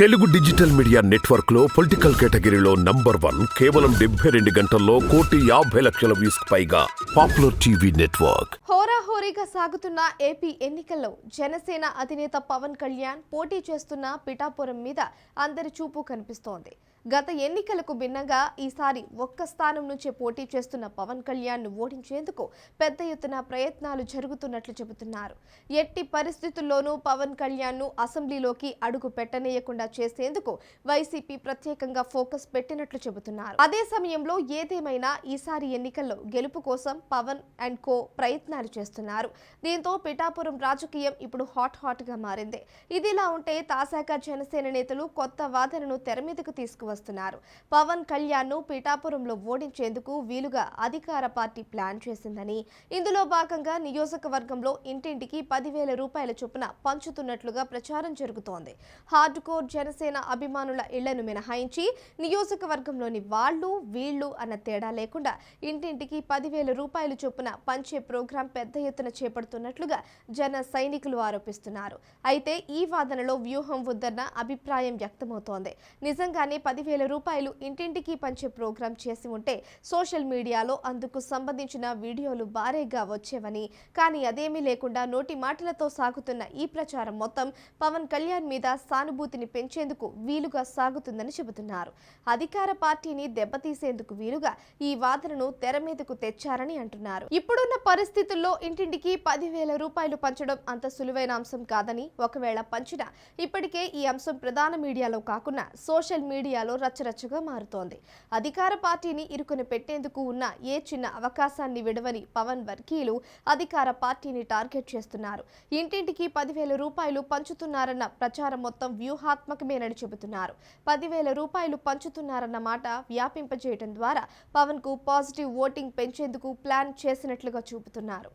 Telugu digital media నెట్వర్క్లో political కేటగిరీలో number one కేవలం డెబ్బై రెండు గంటల్లో కోటి యాభై లక్షల వ్యూస్ పైగా పాపులర్ టీవీ నెట్వర్క్. హోరాహోరీగా సాగుతున్న ఏపీ ఎన్నికల్లో జనసేన అధినేత పవన్ కళ్యాణ్ పోటీ చేస్తున్న పిఠాపురం మీద అందరి చూపు కనిపిస్తోంది. గత ఎన్నికలకు భిన్నంగా ఈసారి ఒక్క స్థానం నుంచే పోటీ చేస్తున్న పవన్ కళ్యాణ్ను ఓడించేందుకు పెద్ద ఎత్తున ప్రయత్నాలు జరుగుతున్నట్లు చెబుతున్నారు. ఎట్టి పరిస్థితుల్లోనూ పవన్ కళ్యాణ్ను అసెంబ్లీలోకి అడుగు పెట్టనేయకుండా చేసేందుకు వైసీపీ ప్రత్యేకంగా ఫోకస్ పెట్టినట్లు చెబుతున్నారు. అదే సమయంలో ఏదేమైనా ఈసారి ఎన్నికల్లో గెలుపు కోసం పవన్ అండ్ కో ప్రయత్నాలు చేస్తున్నారు. దీంతో పిఠాపురం రాజకీయం ఇప్పుడు హాట్ హాట్గా మారింది. ఇదిలా ఉంటే తాజాగా జనసేన నేతలు కొత్త వాదనను తెరమీదకు మీదకు వస్తున్నారు. పవన్ కళ్యాణ్ను పిఠాపురంలో ఓడించేందుకు వీలుగా అధికార పార్టీ ప్లాన్ చేసిందని ఇందులో భాగంగా నియోజకవర్గంలో ఇంటింటికి పదివేల రూపాయల చొప్పున పంచుతున్నట్లుగా ప్రచారం జరుగుతోంది. హార్డ్ కోర్ జనసేన అభిమానుల ఇళ్ళను మినహాయించి నియోజకవర్గంలోని వాళ్ళు వీళ్ళు అన్న తేడా లేకుండా ఇంటింటికి పదివేల రూపాయల చొప్పున పంచే ప్రోగ్రాం పెద్ద ఎత్తున చేపడుతున్నట్లుగా జన సైనికులు ఆరోపిస్తున్నారు. అయితే ఈ వాదనలో వ్యూహం వద్దన్న అభిప్రాయం వ్యక్తమవుతోంది. నిజంగానే పదివేల రూపాయలు ఇంటింటికి పంచే ప్రోగ్రాం చేసి ఉంటే సోషల్ మీడియాలో అందుకు సంబంధించిన వీడియోలు భారీగా వచ్చేవని. కానీ అదేమీ లేకుండా నోటి మాటలతో సాగుతున్న ఈ ప్రచారం మొత్తం పవన్ కళ్యాణ్ మీద సానుభూతిని పెంచేందుకు వీలుగా సాగుతుందని చెబుతున్నారు. అధికార పార్టీని దెబ్బతీసేందుకు వీలుగా ఈ వాదనను తెర మీదకు తెచ్చారని అంటున్నారు. ఇప్పుడున్న పరిస్థితుల్లో ఇంటింటికి పదివేల రూపాయలు పంచడం అంత సులువైన అంశం కాదని ఒకవేళ పంచినా ఇప్పటికే ఈ అంశం ప్రధాన మీడియాలో కాకుండా సోషల్ మీడియాలో రచ్చరచ్చగా మారుతోంది. అధికార పార్టీని ఇరుకుని పెట్టేందుకు ఉన్న ఏ చిన్న అవకాశాన్ని విడవని పవన్ వర్గీయులు అధికార పార్టీని టార్గెట్ చేస్తున్నారు. ఇంటింటికి పదివేల రూపాయలు పంచుతున్నారన్న ప్రచారం మొత్తం వ్యూహాత్మకమేనని చెబుతున్నారు. పదివేల రూపాయలు పంచుతున్నారన్న మాట వ్యాపింపజేయడం ద్వారా పవన్కు పాజిటివ్ ఓటింగ్ పెంచేందుకు ప్లాన్ చేసినట్లుగా చూపుతున్నారు.